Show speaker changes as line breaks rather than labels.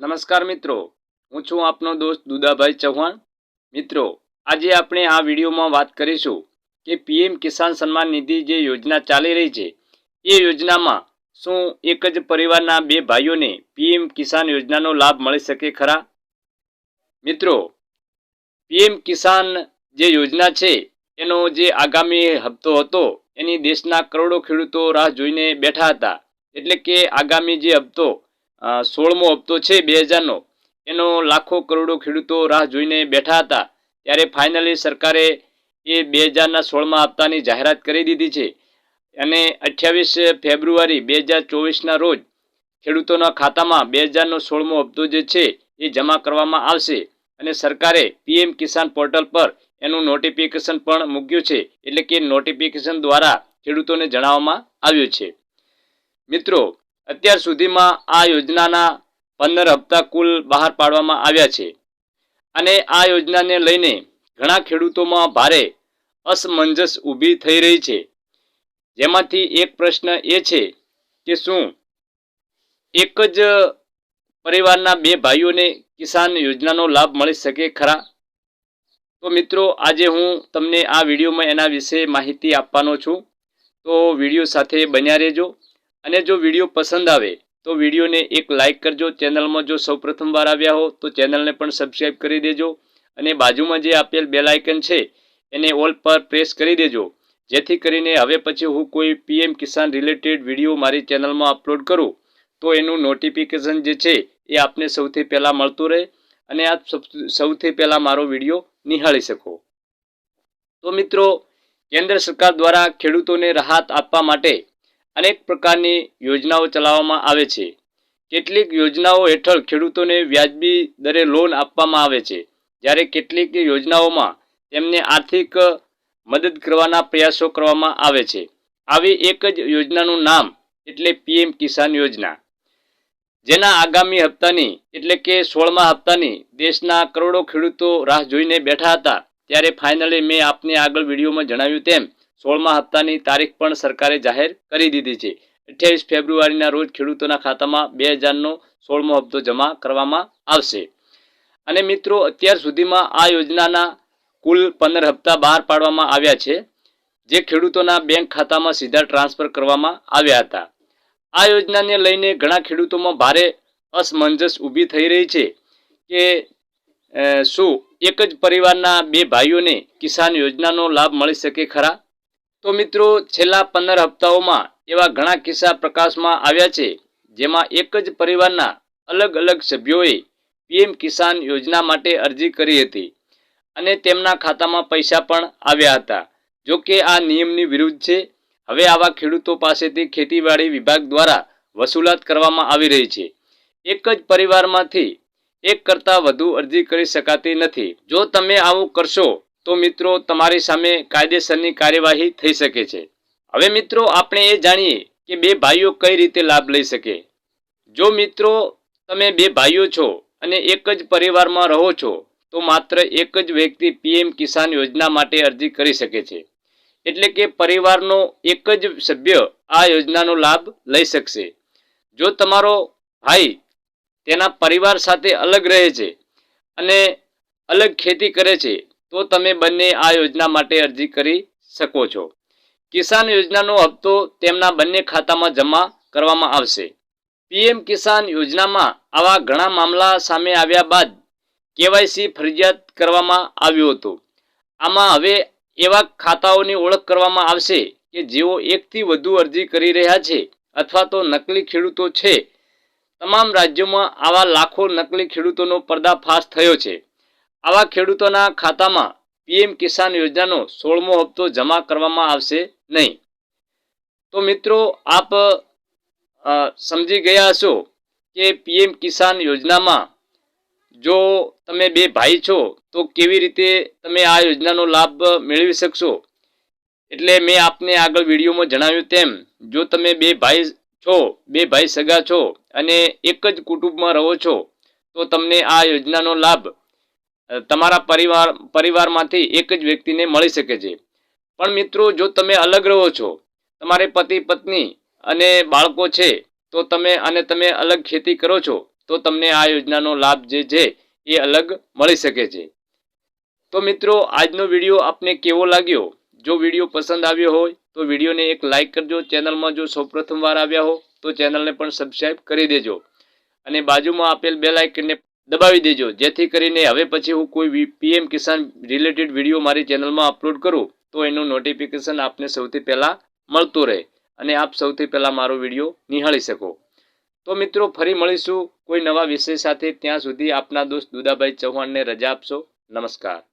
નમસ્કાર મિત્રો, હું છું આપનો દોસ્ત દુદાભાઈ ચૌહાણ. મિત્રો, આજે આપણે આ વિડીયોમાં વાત કરીશું કે પીએમ કિસાન સન્માન નિધિ જે યોજના ચાલી રહી છે, એ યોજનામાં શું એક જ પરિવારના બે ભાઈઓને પીએમ કિસાન યોજનાનો લાભ મળી શકે ખરા? મિત્રો, પીએમ કિસાન જે યોજના છે, એનો જે આગામી હપ્તો હતો, એની દેશના કરોડો ખેડૂતો રાહ જોઈને બેઠા હતા. એટલે કે આગામી જે હપ્તો સોળમો હપ્તો છે બે હજારનો એનો લાખો કરોડો ખેડૂતો રાહ જોઈને બેઠા હતા. ત્યારે ફાઇનલી સરકારે એ બે હજારના સોળમા હપ્તાની જાહેરાત કરી દીધી છે. અને અઠ્યાવીસ ફેબ્રુઆરી બે હજાર ચોવીસના રોજ ખેડૂતોના ખાતામાં બે હજારનો સોળમો હપ્તો જે છે એ જમા કરવામાં આવશે. અને સરકારે પીએમ કિસાન પોર્ટલ પર એનું નોટિફિકેશન પણ મૂક્યું છે. એટલે કે નોટિફિકેશન દ્વારા ખેડૂતોને જણાવવામાં આવ્યું છે. મિત્રો અત્યાર સુધીમાં આ યોજનાના પંદર હપ્તા કુલ બહાર પાડવામાં આવ્યા છે. અને આ યોજનાને લઈને ઘણા ખેડૂતોમાં ભારે અસમંજસ ઊભી થઈ રહી છે. જેમાંથી એક પ્રશ્ન એ છે કે શું એક જ પરિવારના બે ભાઈઓને કિસાન યોજનાનો લાભ મળી શકે ખરા? તો મિત્રો, આજે હું તમને આ વિડીયોમાં એના વિશે માહિતી આપવાનો છું. તો વીડિયો સાથે બન્યા રહેજો. અને જો વીડિયો પસંદ આવે, તો વિડીયોને એક લાઇક કરજો. ચેનલમાં જો સૌ પ્રથમવાર આવ્યા હો, તો ચેનલને પણ સબસ્ક્રાઈબ કરી દેજો અને બાજુમાં જે આપેલ બેલ આઇકન છે, એને ઓલ પર પ્રેસ કરી દેજો. જેથી કરીને હવે પછી હું કોઈ પીએમ કિસાન રિલેટેડ વીડિયો મારી ચેનલમાં અપલોડ કરું, તો એનું નોટિફિકેશન જે છે, એ આપને સૌથી પહેલાં મળતું રહે અને આપ સૌથી પહેલાં મારો વીડિયો નિહાળી શકો. તો મિત્રો, કેન્દ્ર સરકાર દ્વારા ખેડૂતોને રાહત આપવા માટે અનેક પ્રકારની યોજનાઓ ચલાવવામાં આવે છે. કેટલીક યોજનાઓ હેઠળ ખેડૂતોને વ્યાજબી દરે લોન આપવામાં આવે છે. જ્યારે કેટલીક યોજનાઓમાં તેમને આર્થિક મદદ કરવાના પ્રયાસો કરવામાં આવે છે. આવી એક જ યોજનાનું નામ એટલે પીએમ કિસાન યોજના. જેના આગામી હપ્તાની એટલે કે સોળમા હપ્તાની દેશના કરોડો ખેડૂતો રાહ જોઈને બેઠા હતા. ત્યારે ફાઇનલી મેં આપને આગળ વિડીયોમાં જણાવ્યું તેમ સોળમા હપ્તાની તારીખ પણ સરકારે જાહેર કરી દીધી છે. અઠ્યાવીસ ફેબ્રુઆરીના રોજ ખેડૂતોના ખાતામાં બે હજારનો સોળમો હપ્તો જમા કરવામાં આવશે. અને મિત્રો, અત્યાર સુધીમાં આ યોજનાના કુલ પંદર હપ્તા બહાર પાડવામાં આવ્યા છે, જે ખેડૂતોના બેંક ખાતામાં સીધા ટ્રાન્સફર કરવામાં આવ્યા હતા. આ યોજનાને લઈને ઘણા ખેડૂતોમાં ભારે અસમંજસ ઊભી થઈ રહી છે કે શું એક જ પરિવારના બે ભાઈઓને કિસાન યોજનાનો લાભ મળી શકે ખરા? તો મિત્રો, છેલ્લા પંદર હપ્તાઓમાં એવા ઘણા કિસ્સા પ્રકાશમાં આવ્યા છે, જેમાં એક જ પરિવારના અલગ અલગ સભ્યોએ પીએમ કિસાન યોજના માટે અરજી કરી હતી અને તેમના ખાતામાં પૈસા પણ આવ્યા હતા. જો કે આ નિયમની વિરુદ્ધ છે, હવે આવા ખેડૂતો પાસેથી ખેતીવાડી વિભાગ દ્વારા વસૂલાત કરવામાં આવી રહી છે. એક જ પરિવારમાંથી એક કરતાં વધુ અરજી કરી શકાતી નથી. જો તમે આવું કરશો તો મિત્રો, તમારી સામે કાયદેસરની કાર્યવાહી થઈ શકે છે. હવે મિત્રો, આપણે એ જાણીએ કે બે ભાઈઓ કઈ રીતે લાભ લઈ શકે. જો મિત્રો, તમે બે ભાઈઓ છો અને એક જ પરિવારમાં રહો છો, તો માત્ર એક જ વ્યક્તિ પીએમ કિસાન યોજના માટે અરજી કરી શકે છે. એટલે કે પરિવારનો એક જ સભ્ય આ યોજનાનો લાભ લઈ શકશે. જો તમારો ભાઈ તેના પરિવાર સાથે અલગ રહે છે અને અલગ ખેતી કરે છે તો તમે બંને આ યોજના માટે અરજી કરી શકો છો. કિસાન યોજનાનો હપ્તો તેમના બંને ખાતામાં જમા કરવામાં આવશે. પીએમ કિસાન યોજનામાં આવા ઘણા મામલા સામે આવ્યા બાદ કેવાયસી ફરજિયાત કરવામાં આવ્યું હતું. આમાં હવે એવા ખાતાઓની ઓળખ કરવામાં આવશે કે જેઓ એકથી વધુ અરજી કરી રહ્યા છે અથવા તો નકલી ખેડૂતો છે. તમામ રાજ્યોમાં આવા લાખો નકલી ખેડૂતોનો પર્દાફાશ થયો છે. આવા ખેડૂતોના ખાતામાં પીએમ કિસાન યોજનાનો સોળમો હપ્તો જમા કરવામાં આવશે નહીં. તો મિત્રો, આપ સમજી ગયા હશો કે પીએમ કિસાન યોજનામાં જો તમે બે ભાઈ છો, તો કેવી રીતે તમે આ યોજનાનો લાભ મેળવી શકશો? એટલે મેં આપને આગળ વિડીયોમાં જણાવ્યું તેમ, જો તમે બે ભાઈ છો, બે ભાઈ સગા છો અને એક જ કુટુંબમાં રહો છો, તો તમને આ યોજનાનો લાભ તમારા પરિવાર, પરિવારમાંથી એક જ વ્યક્તિને મળી શકે છે. પણ મિત્રો, જો તમે અલગ રહો છો, તમારે પતિ, પત્ની અને બાળકો છે, તો તમે અને તમે અલગ ખેતી કરો છો, તો તમને આ યોજનાનો લાભ જે છે, એ અલગ મળી શકે છે. તો મિત્રો, આજનો વીડિયો આપને કેવો લાગ્યો? જો વીડિયો પસંદ આવ્યો હોય, તો વિડીયોને એક લાઇક કરજો. ચેનલમાં જો સૌપ્રથમ વાર આવ્યા હો, તો ચેનલને પણ સબસ્ક્રાઈબ કરી દેજો. અને બાજુમાં આપેલ બે આઇકનને દબાવી દેજો. જેથી કરીને હવે પછી હું કોઈ પીએમ કિસાન રિલેટેડ વીડિયો મારી ચેનલમાં અપલોડ કરું, તો એનું નોટિફિકેશન આપને સૌથી પહેલાં મળતું રહે અને આપ સૌથી પહેલાં મારો વીડિયો નિહાળી શકો. તો મિત્રો, ફરી મળીશું કોઈ નવા વિષય સાથે. ત્યાં સુધી આપના દોસ્ત દુદાભાઈ ચૌહાણને રજા આપશો. નમસ્કાર.